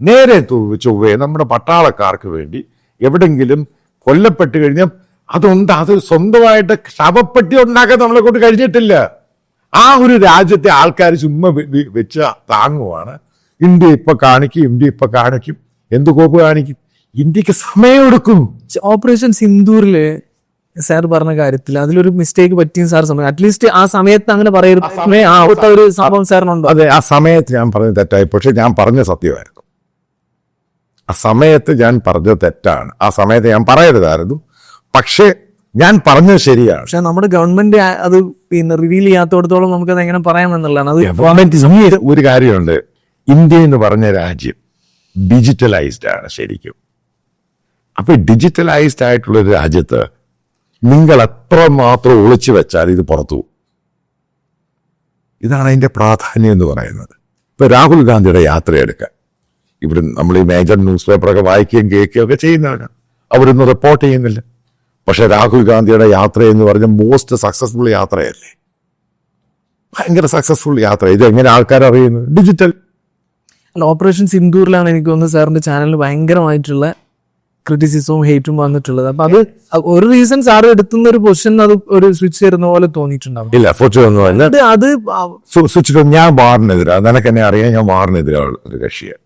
നേരെ ചൊവ്വേ നമ്മുടെ പട്ടാളക്കാർക്ക് വേണ്ടി എവിടെങ്കിലും കൊല്ലപ്പെട്ട് കഴിഞ്ഞാൽ അതുണ്ട് അത് സ്വന്തമായിട്ട് ശവപ്പെട്ടി ഉണ്ടാക്കാൻ നമ്മളെ കൊണ്ട് കഴിഞ്ഞിട്ടില്ല. ആ ഒരു രാജ്യത്തെ ആൾക്കാർ ചുമ്മാ വെച്ച താങ്ങുവാണ്. ഇന്ത്യ ഇപ്പൊ കാണിക്കും ഇന്ത്യ ഇപ്പൊ കാണിക്കും. എന്ത് കോപ്പ് കാണിക്കും? ഇന്ത്യയ്ക്ക് സമയമെടുക്കും ഓപ്പറേഷൻ സിന്ദൂറിൽ സാർ പറഞ്ഞ കാര്യത്തിൽ അതിലൊരു മിസ്റ്റേക്ക് പറ്റിയും സാർ സമയം. അറ്റ്ലീസ്റ്റ് ആ സമയത്ത് അങ്ങനെ പറയരുത്. ഒരു സംഭവം സാറിനുണ്ടോ. അതെ ആ സമയത്ത് ഞാൻ പറഞ്ഞത് തെറ്റായി. പക്ഷെ ഞാൻ പറഞ്ഞ സത്യമായിരുന്നു. ആ സമയത്ത് ഞാൻ പറഞ്ഞത് തെറ്റാണ്. ആ സമയത്ത് ഞാൻ പറയരുതായിരുന്നു. പക്ഷേ ഞാൻ പറഞ്ഞത് ശരിയാണ്. പക്ഷെ നമ്മുടെ ഗവൺമെന്റ് അത് പിന്നെ റിവീൽ ചെയ്യാത്തോടത്തോളം നമുക്ക് അത് എങ്ങനെ പറയാമെന്നുള്ളതാണ് അത് ഗവൺമെന്റ് ഒരു കാര്യമുണ്ട്. ഇന്ത്യ എന്ന് പറഞ്ഞ രാജ്യം ഡിജിറ്റലൈസ്ഡ് ആണ് ശരിക്കും. അപ്പൊ ഡിജിറ്റലൈസ്ഡ് ആയിട്ടുള്ള ഒരു രാജ്യത്ത് നിങ്ങൾ എത്ര മാത്രം ഒളിച്ചു വെച്ചാൽ ഇത് പുറത്തു പോകും. ഇതാണ് അതിന്റെ പ്രാധാന്യം എന്ന് പറയുന്നത്. ഇപ്പൊ രാഹുൽ ഗാന്ധിയുടെ യാത്ര എടുക്കാൻ ഇവിടെ നമ്മൾ ഈ മേജർ ന്യൂസ് പേപ്പറൊക്കെ വായിക്കുകയും കേൾക്കുകയും ഒക്കെ ചെയ്യുന്നവരാണ് അവരൊന്നും റിപ്പോർട്ട് ചെയ്യുന്നില്ല. പക്ഷേ രാഹുൽ ഗാന്ധിയുടെ യാത്ര എന്ന് പറഞ്ഞ മോസ്റ്റ് സക്സസ്ഫുൾ യാത്രയല്ലേ? ഭയങ്കര സക്സസ്ഫുൾ യാത്ര. ഇത് എങ്ങനെ ആൾക്കാർ അറിയുന്നു ഡിജിറ്റൽ അല്ല ഓപ്പറേഷൻ സിന്ദൂറിലാണ് എനിക്ക് തോന്നുന്നത് സാറിന്റെ ചാനലിൽ ഭയങ്കരമായിട്ടുള്ള ക്രിറ്റിസിസവും ഹേറ്റും വന്നിട്ടുള്ളത്. അപ്പൊ അത് ഒരു റീസൺ സാർ എടുത്തുന്ന ഒരു പൊസിഷൻ അത് ഒരു സ്വിച്ച് തരുന്ന പോലെ തോന്നിയിട്ടുണ്ടാവും. ഇല്ല ഫോട്ടോ ഒന്നും അത് അത് സ്വിച്ച് ഞാൻ വാറിനെതിരാ. നിനക്കെന്നെ അറിയാൻ ഞാൻ വാറിനെതിരാ ഒരു കക്ഷിയാണ്